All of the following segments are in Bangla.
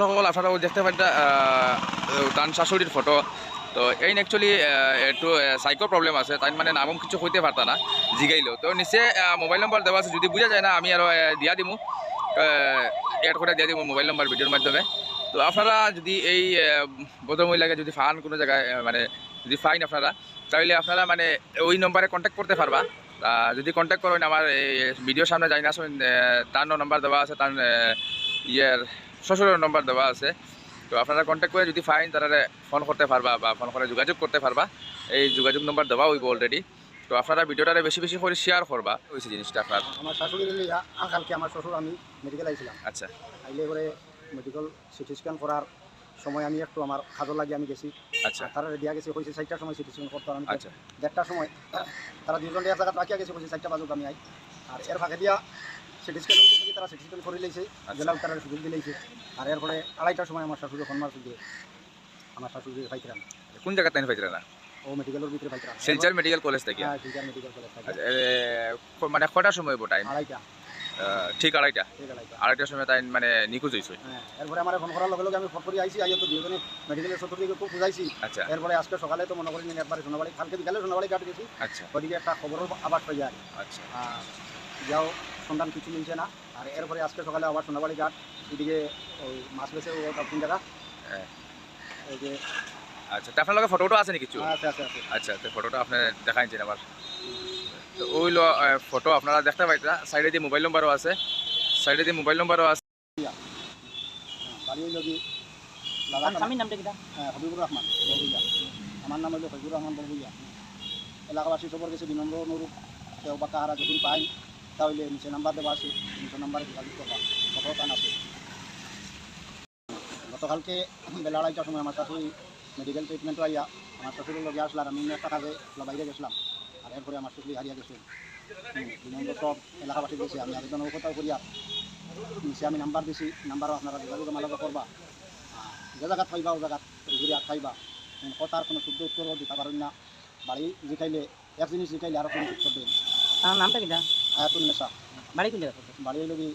সকল আপনারা দেখতে পারেন তান শাশুড়ির ফটো তো এই অ্যাকচুয়ালি একটু সাইকো প্রবলেম আছে তাই মানে নামম কিছু হইতে পারতা না, জিগাইলেও। তো নিচে মোবাইল নম্বর দেওয়া আছে, যদি বুঝা যায় না, আমি আরও দিয়া দিমু। এড করে দিয়া দিব মোবাইল নম্বর ভিডিওর মাধ্যমে। তো আপনারা যদি এই ভদ্রমহিলাকে যদি ফান কোনো জায়গায় মানে যদি ফাইন আপনারা, তাহলে আপনারা মানে ওই নম্বরে কন্ট্যাক্ট করতে পারবা। যদি কন্ট্যাক্ট করেন, আমার, এই ভিডিওর সামনে যাই না তার নম্বর দেওয়া আছে, তার ইয়ের শ্বশুরের নম্বর দেওয়া আছে। তো আপনারা কন্ট্যাক্ট করে যদি ফাইন তারা ফোন করতে পারবা বা ফোন করে যোগাযোগ করতে পারবা। এই যোগাযোগ নম্বর দেওয়া হইব অলরেডি তো আপনারা ভিডিওটারে বেশি বেশি করে শেয়ার করবা হয়েছে জিনিসটা আপনার। আমার শাশুড়ি কালকে আমার শ্বশুর আমি মেডিকেল আইছিলাম। আচ্ছা। আইলে করে মেডিকেল সিটি স্ক্যান করার সময় আমি একটু আমার খাজর লাগিয়ে আমি গেছি। আচ্ছা। তারা দিয়া গেছি হয়েছে চারটার সময় সিটি স্ক্যান করতাম আমি আচ্ছা। দেড়টার সময় তারা দুজন এক জায়গা রাখিয়া গেছে হয়েছে চারটা বাজুক আমি আই। আর এর ফাঁকে দিয়া হইতে থেকে তারা সিটি স্ক্যান করে লইছে জেলা তারা সুযোগ দিলেইছে আর এরপরে আড়াইটার সময় আমার শাশুড়ি ফোন মারছে দিয়ে আমার শাশুড়ি পাইছিলাম কোন জায়গায় তাই পাইছিল ও মেডিকেলের ভিতরে পাইছিলাম শিলচর মেডিকেল কলেজ থেকে? হ্যাঁ শিলচর মেডিকেল কলেজ থেকে। আচ্ছা, মানে কটার সময় টাইম আড়াইটা। ঠিক আড়াইটা? আড়াইটার সময় তাই মানে নিখোঁজ হয়েছে হ্যাঁ এরপরে আমার ফোন করার লগে লগে আমি ফোন করে আইসি আইয়া তো দুজনে মেডিকেলের চতুর্দিকে খুব বুঝাইছি। আচ্ছা। এরপরে আজকে সকালে তো মনে করি একবারে সোনাবাড়ি কালকে বিকালে সোনাবাড়ি কাট গেছি আচ্ছা। ওদিকে একটা খবরও আবার পাই যায় আচ্ছা। যাও সন্ধান কিছু মিলছে না। আর এরপরে আজকে সকালে আবার সোনাবাড়ি ঘাট এদিকে ওই মাছ বেছে ওটা জায়গা হ্যাঁ। ওই যে আচ্ছা তা আপনার লগে ফটোটা আছে নাকি কিছু? আছে আছে আছে। আচ্ছা তো ফটোটা আপনি দেখাইছেন আবার। তো ওই ফটো আপনারা দেখতে পাইতা সাইডে দিয়ে মোবাইল নম্বরও আছে। সাইডে দিয়ে মোবাইল নম্বরও আছে। হ্যাঁ, বাড়ি হইল কি স্বামীর নামটা কিটা হ্যাঁ হবিবুর রহমান বড়বুইয়া আমার নাম হইল হবিবুর রহমান বড়বুইয়া এলাকাবাসী সবর কাছে বিনম্র অনুরোধ কেউ বা কাহারা যদি পাই তাহলে নিচে নাম্বার দেওয়া আছে, নিচে নাম্বারে যোগাযোগ করবা। কত টান আছে গতকালকে বেলা আড়াইটার সময় আমার শাশুড়ি মেডিকেল ট্রিটমেন্ট আইয়া আমার শ্বশুরের লগে আসলাম, আমি একটা কাজে বাইরে গেছিলাম, আর এরপরে আমার শ্বশুরি হারিয়ে গেছে। সব এলাকাবাসী গেছে আমি আবেদন অবগতাও করিয়া নিচে আমি নাম্বার দিছি, নাম্বারও আপনারা যোগাযোগ আমার করবা। যে জায়গাত পাইবা ও জায়গাত ঘুরে আর খাইবা। কথার কোনো শুদ্ধ উত্তরও দিতে পারেন না। বাড়ি জিকাইলে, এক জিনিস জিকাইলে আরও কোনো উত্তর দেন আমার নামটা কিটা আয়াতুল নেশা। বাড়ি কোন জায়গা বাড়ি হইল কি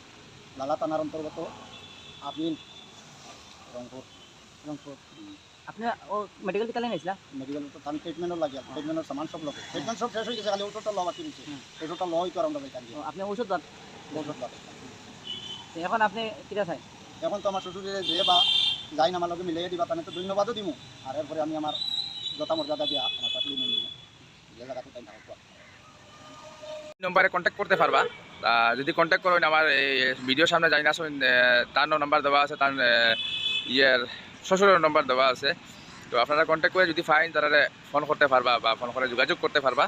লালা থানার অন্তর্গত আপিল রংপুর। রংপুর। আপনি ও মেডিকেল কিতালে নিয়েছিলা? মেডিকেল তো আমি ট্রিটমেন্টও লাগিয়া ট্রিটমেন্টের সামান সব ট্রিটমেন্ট সব শেষ হয়ে গেছে খালি ওষুধটা লওয়া বাকি রয়েছে। ওষুধটা লওয়াই তো আর আমরা বেকার। ও, আপনি ওষুধ দেন ওষুধ লাগে তো এখন আপনি কিটা চাই এখন তো আমার শ্বশুরে যে বা যাই না আমার লগে মিলিয়ে দিবা তাহলে তো ধন্যবাদও দিমু। আর এরপরে আমি আমার যথা মর্যাদা দিয়া আমার শাশুড়ি মেনে নিবো যে জায়গাতে তাই না হোক। নম্বরে কন্ট্যাক্ট করতে পারবা। যদি কন্ট্যাক্ট করেন আমার এই ভিডিওর সামনে যাই না তার নম্বর দেওয়া আছে, তার ইয়ের শ্বশুরের নম্বর দেওয়া আছে। তো আপনারা কন্ট্যাক্ট করে যদি ফাইন তারা ফোন করতে পারবা বা ফোন করে যোগাযোগ করতে পারবা।